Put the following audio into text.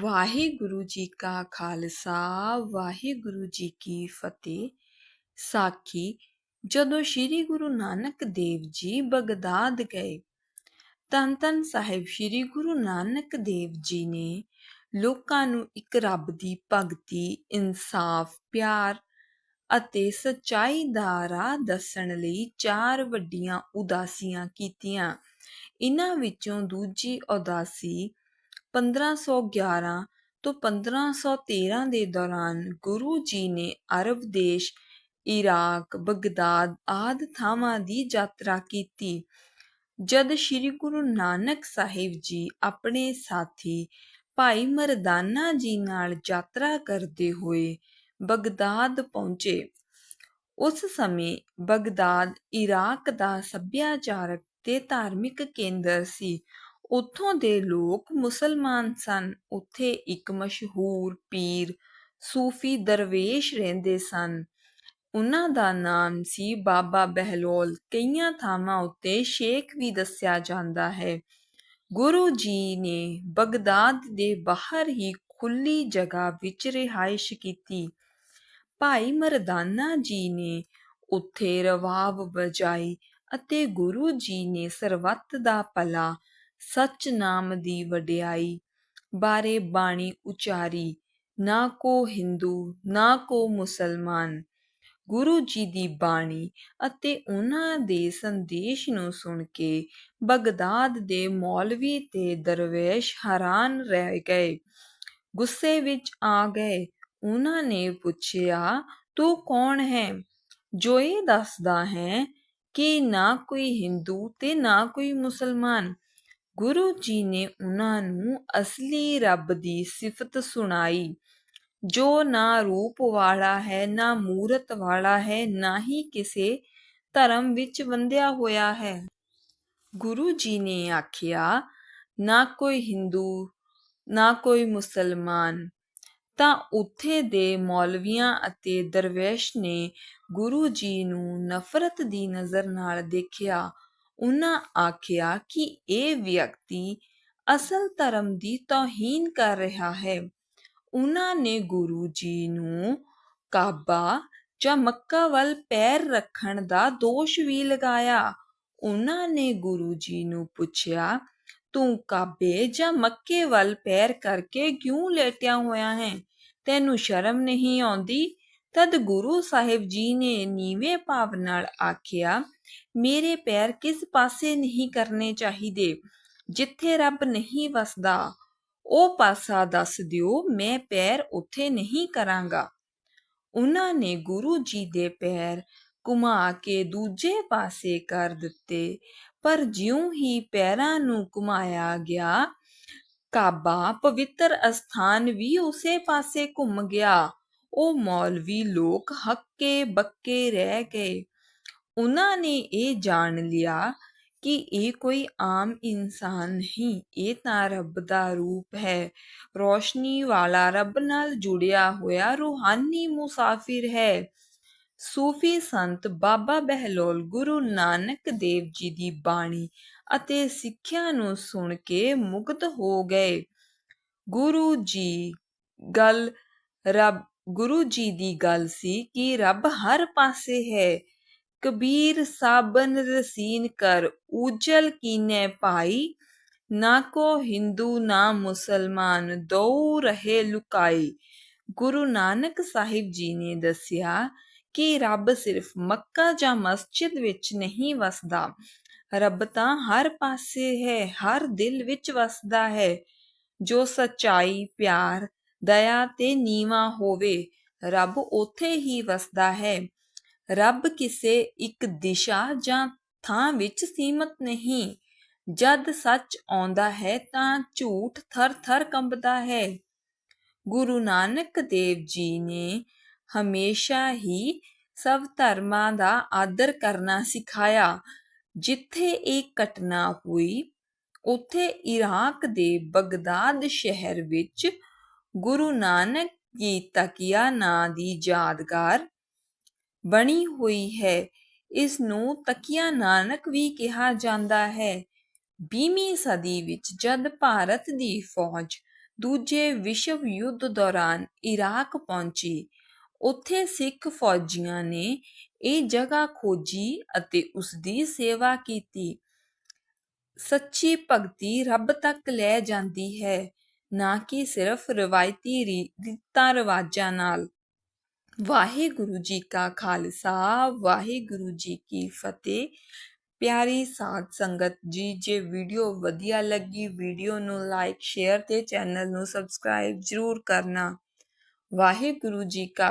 ਵਾਹਿਗੁਰੂ ਜੀ ਕਾ ਖਾਲਸਾ, ਵਾਹਿਗੁਰੂ ਜੀ ਕੀ ਫਤਿਹ। ਸਾਖੀ, ਜਦੋਂ ਸ੍ਰੀ ਗੁਰੂ ਨਾਨਕ ਦੇਵ ਜੀ ਬਗਦਾਦ ਗਏ ਤਨ ਤਨ ਸਾਹਿਬ ਸ੍ਰੀ ਗੁਰੂ ਨਾਨਕ ਦੇਵ ਜੀ ਨੇ ਲੋਕਾਂ ਨੂੰ ਇੱਕ ਰੱਬ ਦੀ ਭਗਤੀ, ਇਨਸਾਫ, ਪਿਆਰ ਅਤੇ ਸਚਾਈ ਦਾ ਰਾਹ ਦੱਸਣ ਲਈ ਚਾਰ ਵੱਡੀਆਂ ਉਦਾਸੀਆਂ ਕੀਤੀਆਂ। ਇਨ੍ਹਾਂ ਵਿੱਚੋਂ ਦੂਜੀ ਉਦਾਸੀ 1511 ਤੋਂ 1513 ਦੇ ਦੌਰਾਨ ਗੁਰੂ ਜੀ ਨੇ ਅਰਬ ਦੇਸ਼, ਇਰਾਕ, ਬਗਦਾਦ ਆਦਿ ਥਾਵਾਂ ਦੀ ਯਾਤਰਾ ਕੀਤੀ। ਜਦ ਸ੍ਰੀ ਗੁਰੂ ਨਾਨਕ ਸਾਹਿਬ ਜੀ ਆਪਣੇ ਸਾਥੀ ਭਾਈ ਮਰਦਾਨਾ ਜੀ ਨਾਲ ਯਾਤਰਾ ਕਰਦੇ ਹੋਏ ਬਗਦਾਦ ਪਹੁੰਚੇ, ਉਸ ਸਮੇਂ ਬਗਦਾਦ ਇਰਾਕ ਦਾ ਸੱਭਿਆਚਾਰਕ ਤੇ ਧਾਰਮਿਕ ਕੇਂਦਰ ਸੀ। ਉੱਥੋਂ ਦੇ ਲੋਕ ਮੁਸਲਮਾਨ ਸਨ। ਉੱਥੇ ਇੱਕ ਮਸ਼ਹੂਰ ਪੀਰ ਸੂਫੀ ਦਰਵੇਸ਼ ਰਹਿੰਦੇ ਸਨ। ਉਹਨਾਂ ਦਾ ਨਾਮ ਸੀ ਬਾਬਾ ਬਹਿਲੋਲ। ਕਈਆਂ ਥਾਵਾਂ ਉੱਤੇ ਸ਼ੇਖ ਵੀ ਦੱਸਿਆ ਜਾਂਦਾ ਹੈ। ਗੁਰੂ ਜੀ ਨੇ ਬਗਦਾਦ ਦੇ ਬਾਹਰ ਹੀ ਖੁੱਲੀ ਜਗ੍ਹਾ ਵਿੱਚ ਰਿਹਾਇਸ਼ ਕੀਤੀ। ਭਾਈ ਮਰਦਾਨਾ ਜੀ ਨੇ ਉੱਥੇ ਰਵਾਬ ਵਜਾਈ ਅਤੇ ਗੁਰੂ ਜੀ ਨੇ ਸਰਬੱਤ ਦਾ ਭਲਾ ਸਚ ਨਾਮ ਦੀ ਵਡਿਆਈ, ਬਾਰੇ ਬਾਣੀ ਉਚਾਰੀ, ਨਾ ਕੋ ਹਿੰਦੂ, ਨਾ ਕੋ ਮੁਸਲਮਾਨ। ਗੁਰੂ ਜੀ ਦੀ ਬਾਣੀ ਅਤੇ ਉਹਨਾਂ ਦੇ ਸੰਦੇਸ਼ ਨੂੰ ਸੁਣ ਕੇ ਬਗਦਾਦ ਦੇ ਮੌਲਵੀ ਤੇ ਦਰਵੇਸ਼ ਹੈਰਾਨ ਰਹਿ ਗਏ। ਗੁੱਸੇ ਵਿੱਚ ਆ ਗਏ। ਉਹਨਾਂ ਨੇ ਪੁੱਛਿਆ, ਤੂੰ ਕੌਣ ਹੈ? ਜੋ ਇਹ ਦੱਸਦਾ ਹੈ ਕਿ ਨਾ ਕੋਈ ਹਿੰਦੂ ਤੇ ਨਾ ਕੋਈ ਮੁਸਲਮਾਨ। ਗੁਰੂ ਜੀ ਨੇ ਉਹਨਾਂ ਨੂੰ ਅਸਲੀ ਰੱਬ ਦੀ ਸਿਫਤ ਸੁਣਾਈ। ਜੋ ਨਾ ਰੂਪ ਵਾਲਾ ਹੈ, ਨਾ ਮੂਰਤ ਵਾਲਾ ਹੈ, ਨਾ ਹੀ ਕਿਸੇ ਧਰਮ ਵਿੱਚ ਵੰਦਿਆ ਹੋਇਆ ਹੈ। ਗੁਰੂ ਜੀ ਨੇ ਆਖਿਆ, ਨਾ ਕੋਈ ਹਿੰਦੂ, ਨਾ ਕੋਈ ਮੁਸਲਮਾਨ। ਤਾਂ ਉੱਥੇ ਦੇ ਮੌਲਵੀਆਂ ਅਤੇ ਦਰਵੇਸ਼ ਨੇ ਗੁਰੂ ਜੀ ਨੂੰ ਨਫ਼ਰਤ ਦੀ ਨਜ਼ਰ ਨਾਲ ਦੇਖਿਆ। ਉਹਨਾਂ ਆਖਿਆ ਕਿ ਇਹ ਵਿਅਕਤੀ ਅਸਲ ਧਰਮ ਦੀ ਤੋਹੀਨ ਕਰ ਰਿਹਾ ਹੈ। ਉਹਨਾਂ ਨੇ ਗੁਰੂ ਜੀ ਨੂੰ ਕਾਬਾ ਜਾਂ ਮੱਕਾ ਵੱਲ ਪੈਰ ਰੱਖਣ ਦਾ ਦੋਸ਼ ਵੀ ਲਗਾਇਆ। ਉਹਨਾਂ ਨੇ ਗੁਰੂ ਜੀ ਨੂੰ ਪੁੱਛਿਆ, ਤੂੰ ਕਾਬੇ ਜਾਂ ਮੱਕੇ ਵੱਲ ਪੈਰ ਕਰਕੇ ਕਿਉਂ ਲੇਟਿਆ ਹੋਇਆ ਹੈ? ਤੈਨੂੰ ਸ਼ਰਮ ਨਹੀਂ ਆਉਂਦੀ? ਤਦ ਗੁਰੂ ਸਾਹਿਬ ਜੀ ਨੇ ਨੀਵੇਂ ਭਾਵ ਨਾਲ ਆਖਿਆ ਮੇਰੇ ਪੈਰ ਕਿਸ ਪਾਸੇ ਨਹੀਂ ਕਰਨੇ ਚਾਹੀਦੇ? ਜਿੱਥੇ ਰੱਬ ਨਹੀਂ ਵਸਦਾ, ਉਹ ਪਾਸਾ ਦੱਸ ਦਿਓ, ਮੈਂ ਪੈਰ ਉੱਥੇ ਨਹੀਂ ਕਰਾਂਗਾ। ਉਹਨਾਂ ਨੇ ਗੁਰੂ ਜੀ ਦੇ ਪੈਰ ਘੁਮਾ ਕੇ ਦੂਜੇ ਪਾਸੇ ਕਰ ਦਿੱਤੇ, ਪਰ ਜਿਉਂ ਹੀ ਪੈਰਾਂ ਨੂੰ ਘੁਮਾਇਆ ਗਿਆ, ਕਾਬਾ ਪਵਿੱਤਰ ਅਸਥਾਨ ਵੀ ਉਸੇ ਪਾਸੇ ਘੁੰਮ ਗਿਆ। ਉਹ ਮੌਲਵੀ ਲੋਕ ਹੱਕੇ ਬੱਕੇ ਰਹਿ ਗਏ। ਉਹਨਾਂ ਨੇ ਇਹ ਜਾਣ ਲਿਆ ਕਿ ਇਹ ਕੋਈ ਆਮ ਇਨਸਾਨ ਨਹੀਂ, ਇਹ ਤਾਂ ਰੱਬ ਦਾ ਰੂਪ ਹੈ। ਰੋਸ਼ਨੀ ਵਾਲਾ ਰੱਬ ਨਾਲ ਜੁੜਿਆ ਹੋਇਆ ਰੂਹਾਨੀ ਮੁਸਾਫਿਰ ਹੈ। ਸੂਫੀ ਸੰਤ ਬਾਬਾ ਬਹਿਲੋਲ ਗੁਰੂ ਨਾਨਕ ਦੇਵ ਜੀ ਦੀ ਬਾਣੀ ਅਤੇ ਸਿੱਖਿਆ ਨੂੰ ਸੁਣ ਕੇ ਮੁਗਧ ਹੋ ਗਏ। ਗੁਰੂ ਜੀ ਗੱਲ, ਰੱਬ, ਗੁਰੂ ਜੀ ਦੀ ਗੱਲ ਸੀ ਕਿ ਰੱਬ ਹਰ ਪਾਸੇ ਹੈ। ਕਬੀਰ ਸਾਬਨ ਰਸੀਨ ਕਰ ਉਜਲ ਕੀਨੇ ਭਾਈ, ਨਾ ਕੋ ਹਿੰਦੂ ਨਾ ਮੁਸਲਮਾਨ ਦੋ ਰਹੇ ਲੁਕਾਈ। ਗੁਰੂ ਨਾਨਕ ਸਾਹਿਬ ਜੀ ਨੇ ਦੱਸਿਆ ਕਿ ਰੱਬ ਸਿਰਫ ਮੱਕਾ ਜਾਂ ਮਸਜਿਦ ਵਿੱਚ ਨਹੀਂ ਵਸਦਾ। ਰੱਬ ਤਾਂ ਹਰ ਪਾਸੇ ਹੈ, ਹਰ ਦਿਲ ਵਿੱਚ ਵਸਦਾ ਹੈ। ਜੋ ਸਚਾਈ, ਪਿਆਰ, ਦਇਆ ਤੇ ਨੀਵਾ ਹੋਵੇ, ਰੱਬ ਉੱਥੇ ਹੀ ਵਸਦਾ ਹੈ। ਰੱਬ ਕਿਸੇ ਇੱਕ ਦਿਸ਼ਾ ਜਾਂ ਥਾਂ ਵਿੱਚ ਸੀਮਤ ਨਹੀਂ। ਜਦ ਸੱਚ ਆਉਂਦਾ ਹੈ ਤਾਂ ਝੂਠ ਥਰ-ਥਰ ਕੰਬਦਾ ਹੈ। ਗੁਰੂ ਨਾਨਕ ਦੇਵ ਜੀ ਨੇ ਹਮੇਸ਼ਾ ਹੀ ਸਭ ਧਰਮਾਂ ਦਾ ਆਦਰ ਕਰਨਾ ਸਿਖਾਇਆ। ਜਿੱਥੇ ਇਹ ਘਟਨਾ ਹੋਈ, ਉੱਥੇ ਇਰਾਕ ਦੇ ਬਗਦਾਦ ਸ਼ਹਿਰ ਵਿੱਚ ਗੁਰੂ ਨਾਨਕ ਕੀ ਤਕੀਆ ਨਾਂ ਦੀ ਯਾਦਗਾਰ ਬਣੀ ਹੋਈ ਹੈ। ਇਸ ਨੂੰ ਤਕੀਆ ਨਾਨਕ ਵੀ ਕਿਹਾ ਜਾਂਦਾ ਹੈ। 20ਵੀਂ ਸਦੀ ਵਿੱਚ ਜਦ ਭਾਰਤ ਦੀ ਫੌਜ ਦੂਜੇ ਵਿਸ਼ਵ ਯੁੱਧ ਦੌਰਾਨ ਇਰਾਕ ਪਹੁੰਚੀ, ਉੱਥੇ ਸਿੱਖ ਫੌਜੀਆਂ ਨੇ ਇਹ ਜਗ੍ਹਾ ਖੋਜੀ ਅਤੇ ਉਸ ਦੀ ਸੇਵਾ ਕੀਤੀ। ਸੱਚੀ ਭਗਤੀ ਰੱਬ ਤੱਕ ਲੈ ਜਾਂਦੀ ਹੈ, ਨਾ ਕਿ ਸਿਰਫ ਰਵਾਇਤੀ ਰੀਤਾਂ ਰਿਵਾਜਾਂ ਨਾਲ। ਵਾਹਿਗੁਰੂ ਜੀ ਕਾ ਖਾਲਸਾ, ਵਾਹਿਗੁਰੂ ਜੀ ਕੀ ਫਤਿਹ। ਪਿਆਰੀ ਸਾਧ ਸੰਗਤ ਜੀ, ਜੇ ਵੀਡੀਓ ਵਧੀਆ ਲੱਗੀ, ਵੀਡੀਓ ਨੂੰ ਲਾਈਕ, ਸ਼ੇਅਰ ਤੇ ਚੈਨਲ ਨੂੰ ਸਬਸਕ੍ਰਾਈਬ ਜ਼ਰੂਰ ਕਰਨਾ। ਵਾਹਿਗੁਰੂ ਜੀ ਕਾ